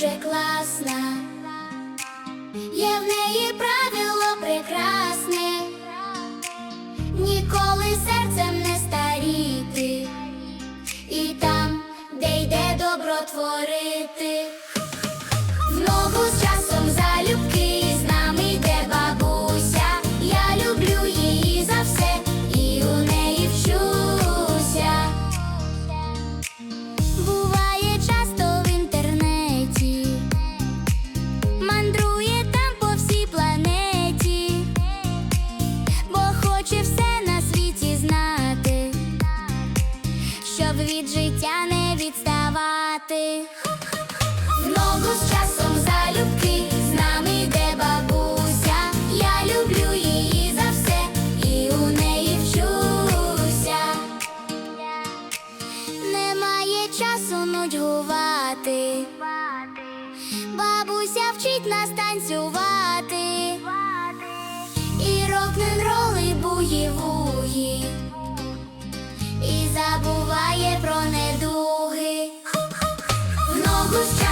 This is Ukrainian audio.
дуже класна, є в неї правило прекрасне, ніколи серцем не старіти, і там, де йде добро творити. Життя не відставати. В ногу з часом залюбки з нами йде бабуся. Я люблю її за все і у неї вчуся. Немає часу нудьгувати. Бабуся вчить нас танцювати. August.